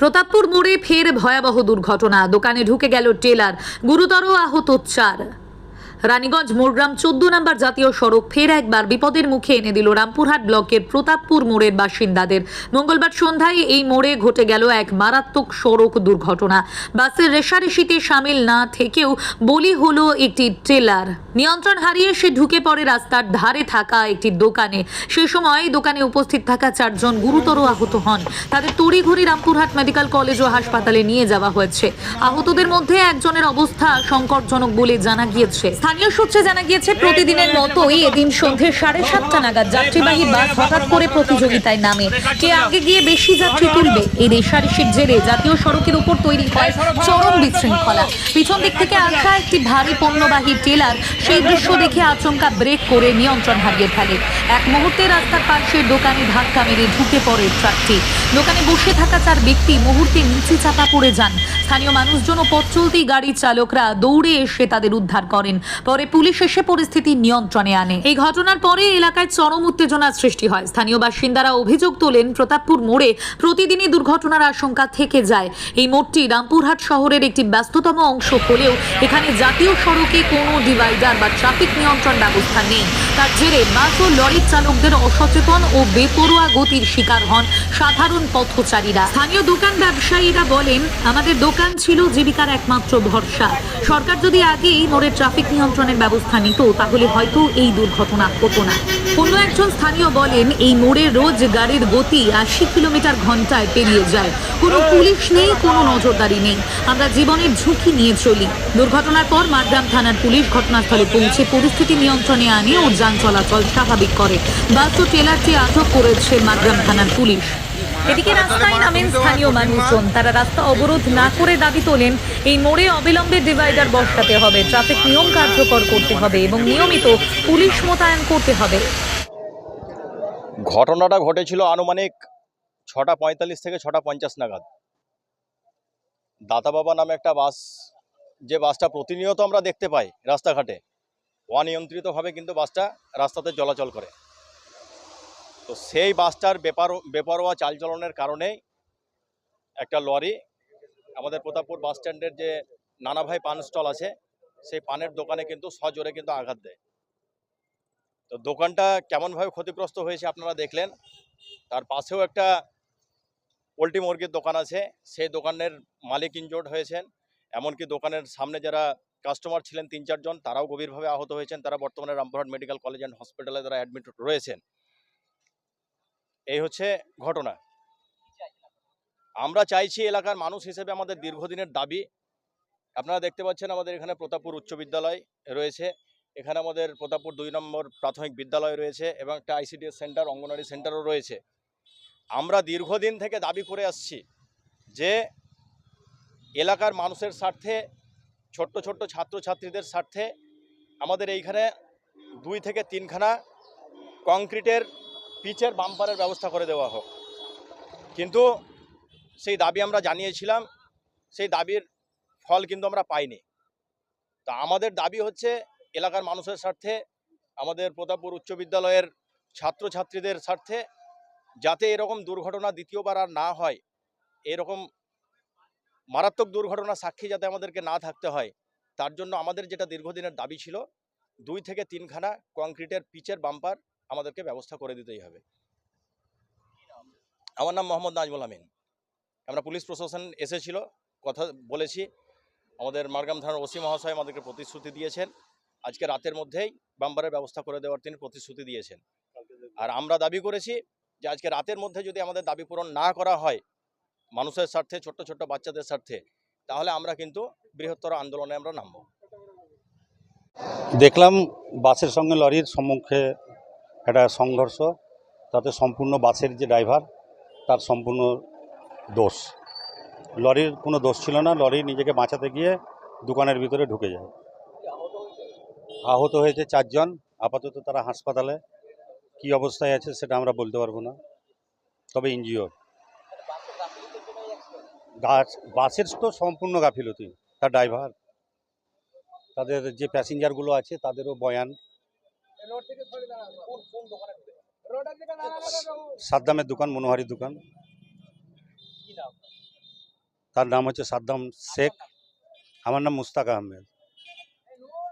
প্রতাপপুর মোড়ে ফের ভয়াবহ দুর্ঘটনা। দোকানে ঢুকে গেল টেলার গুরুতর আহত চার। রানীগঞ্জ মোড়গ্রাম চোদ্দ নম্বর জাতীয় সড়ক ফের একবার বিপদের মুখে এনে দিল রামপুরহাট ব্লকের প্রতাপপুর মোড়ের বাসিন্দাদের। মঙ্গলবার সন্ধ্যায় এই মোড়ে ঘটে গেল এক মারাত্মক সড়ক দুর্ঘটনা। বাসের রেশারেশিতে সামিল না থেকেও বলি হলো একটি ট্রেলার। নিয়ন্ত্রণ হারিয়ে সে ঢুকে পড়ে রাস্তার ধারে থাকা একটি দোকানে। সে সময় দোকানে উপস্থিত থাকা চারজন গুরুতর আহত হন। তাদের তড়িঘড়ি রামপুরহাট মেডিকেল কলেজ ও হাসপাতালে নিয়ে যাওয়া হয়েছে। আহতদের মধ্যে একজনের অবস্থা সংকটজনক বলে জানা গিয়েছে। স্থানীয় সূত্রে জানা গিয়েছে, প্রতিদিনের মতোই এদিন সন্ধে সাড়ে সাতটা নাগাদ যাত্রীবাহী বাস হঠাৎ করে প্রতিযোগিতায় নামে। কে আগে গিয়ে বেশি যাত্রী তুলবে? এই রেশারেশির জেরে জাতীয় সড়কের উপর তৈরি হয় চরম বিশৃঙ্খলা। পিছন দিক থেকে আসা একটি ভারী পণ্যবাহী টেলার সেই দৃশ্য দেখে আচমকা ব্রেক করে নিয়ন্ত্রণ হারিয়ে ফেলে। এক মুহূর্তে রাস্তার পাশের দোকানে ধাক্কা মেরে ঢুকে পড়ে ট্রাকটি। দোকানে বসে থাকা চার ব্যক্তি মুহূর্তে নিচে চাপা পড়ে যান। স্থানীয় মানুষজন ও পথ চলতি গাড়ির চালকরা দৌড়ে এসে তাদের উদ্ধার করেন। পরে পুলিশ এসে পরিস্থিতি নিয়ন্ত্রণে আনে। এই ঘটনার পরে এলাকায় চরম উত্তেজনার সৃষ্টি হয়। স্থানীয় বাসিন্দারা অভিযোগ তোলেন, প্রতাপপুর মোড়ে প্রতিদিনই দুর্ঘটনার আশঙ্কা থেকে যায়। এই মোড়টি রামপুরহাট শহরের একটি ব্যস্ততম অংশ হলেও এখানে জাতীয় সড়কে কোনো ডিভাইডার বা ট্রাফিক নিয়ন্ত্রণ ব্যবস্থা নেই। তার জেরে বাস ও লরির চালকদের অসচেতন ও বেপরোয়া গতির শিকার হন সাধারণ পথচারীরা। স্থানীয় দোকান ব্যবসায়ীরা বলেন, আমাদের দোকান ছিল জীবিকার একমাত্র ভরসা। সরকার যদি আগেই মোড়ে ট্রাফিক নিয়ন্ত্রণের ব্যবস্থা নিত, তাহলে হয়তো এই দুর্ঘটনা হতো না। অন্য একজন স্থানীয় বলেন, এই মোড়ে রোজ গাড়ির গতি আশি কিলোমিটার ঘন্টায় পেরিয়ে যায়। কোনো পুলিশ নেই, কোনো নজরদারি নেই। আমরা জীবনের ঝুঁকি নিয়ে চলি। দুর্ঘটনার পর মারগ্রাম থানার পুলিশ ঘটনাস্থলে পৌঁছে পরিস্থিতি নিয়ন্ত্রণে আনে ও যান চলাচল স্বাভাবিক করে। বাস ও ট্রেলারটি আটক করেছে মারগ্রাম থানার পুলিশ। এদিকে রাস্তায় নামেন স্থানীয় মানুষজন। তারা রাস্তা অবরোধ না করে দাবি তোলেন, এই মোড়ে অবিলম্বে ডিভাইডার বসাতে হবে। ট্রাফিক নিয়ম কার্যকর করতে হবে এবং নিয়মিত পুলিশ মোতায়েন করতে হবে। ঘটনাটা ঘটেছিল আনুমানিক ছটা পঁয়তাল্লিশ থেকে ছটা পঞ্চাশ নাগাদ। দাতা বাবা নামে একটা বাস, যে বাসটা প্রতিনিয়ত আমরা দেখতে পাই রাস্তাঘাটে। অনিয়ন্ত্রিতভাবে কিন্তু বাসটা রাস্তাতে চলাচল করে। তো সেই বাসটার বেপার বেপরোয়া চালচলনের কারণেই একটা লরি, আমাদের প্রতাপপুর বাস স্ট্যান্ডের যে নানাভাই পান স্টল আছে, সেই পানের দোকানে কিন্তু সজোরে কিন্তু আঘাত দেয়। তো দোকানটা কেমনভাবে ক্ষতিগ্রস্ত হয়েছে আপনারা দেখলেন। তার পাশেও একটা পোলট্রি মুরগির দোকান আছে, সেই দোকানের মালিক ইনজোর্ড হয়েছেন। এমনকি দোকানের সামনে যারা কাস্টমার ছিলেন তিন চারজন তারাও গভীরভাবে আহত হয়েছেন। তারা বর্তমানে রামপুরহাট মেডিকেল কলেজ অ্যান্ড হসপিটালে তারা অ্যাডমিট রয়েছেন। এই হচ্ছে ঘটনা। আমরা চাইছি এলাকার মানুষ হিসেবে আমাদের দীর্ঘদিনের দাবি। আপনারা দেখতে পাচ্ছেন আমাদের এখানে প্রতাপপুর উচ্চ বিদ্যালয় রয়েছে। এখানে আমাদের প্রতাপপুর দুই নম্বর প্রাথমিক বিদ্যালয় রয়েছে এবং একটা আইসিডিএস সেন্টার, অঙ্গনওয়াড়ি সেন্টারও রয়েছে। আমরা দীর্ঘদিন থেকে দাবি করে আসছি যে এলাকার মানুষের স্বার্থে ছোট্ট ছোট্ট ছাত্রছাত্রীদের স্বার্থে আমাদের এইখানে দুই থেকে তিনখানা কংক্রিটের পিচের বাম্পারের ব্যবস্থা করে দেওয়া হোক। কিন্তু সেই দাবি আমরা জানিয়েছিলাম, সেই দাবির ফল কিন্তু আমরা পাইনি। তা আমাদের দাবি হচ্ছে এলাকার মানুষের স্বার্থে, আমাদের প্রতাপপুর উচ্চ বিদ্যালয়ের ছাত্রছাত্রীদের স্বার্থে যাতে এরকম দুর্ঘটনা দ্বিতীয়বার আর না হয়, এরকম মারাত্মক দুর্ঘটনা সাক্ষী যাতে আমাদেরকে না থাকতে হয়, তার জন্য আমাদের যেটা দীর্ঘদিনের দাবি ছিল, দুই থেকে তিনখানা কংক্রিটের পিচের বাম্পার আমাদেরকে ব্যবস্থা করে দিতেই হবে। আমার নাম মোহাম্মদ নাজমুল আমিন। আমরা পুলিশ প্রশাসন এসেছিল, কথা বলেছি। আমাদের মারগাম থানার ওসি মহাশয় আমাদেরকে প্রতিশ্রুতি দিয়েছেন। আজকে রাতের মধ্যেই বাম্পারের ব্যবস্থা করে দেওয়ার তিনি প্রতিশ্রুতি দিয়েছেন। আর আমরা দাবি করেছি যে আজকে রাতের মধ্যে যদি আমাদের দাবি পূরণ না করা হয় মানুষের স্বার্থে, ছোট্ট ছোট্ট বাচ্চাদের স্বার্থে, তাহলে আমরা কিন্তু বৃহত্তর আন্দোলনে আমরা নামব। দেখলাম বাসের সঙ্গে লরির সম্মুখে একটা সংঘর্ষ, তাতে সম্পূর্ণ বাসের যে ড্রাইভার, তার সম্পূর্ণ দোষ। লরির কোনো দোষ ছিল না, লরি নিজেকে বাঁচাতে গিয়ে দোকানের ভিতরে ঢুকে যায়। আহত হয়েছে চারজন, আপাতত তারা হাসপাতালে। কি অবস্থায় আছে সেটা আমরা বলতে পারব না, তবে ইনজিওর গাছ, বাসের তো সম্পূর্ণ গাফিলতি তার ড্রাইভার তাদের যে প্যাসেঞ্জারগুলো আছে, তাদেরও বয়ান। সাদ্দামের দোকান, মনোহারির দোকান। তার নাম হচ্ছে সাদ্দাম শেখ। আমার নাম মুস্তাক আহমেদ।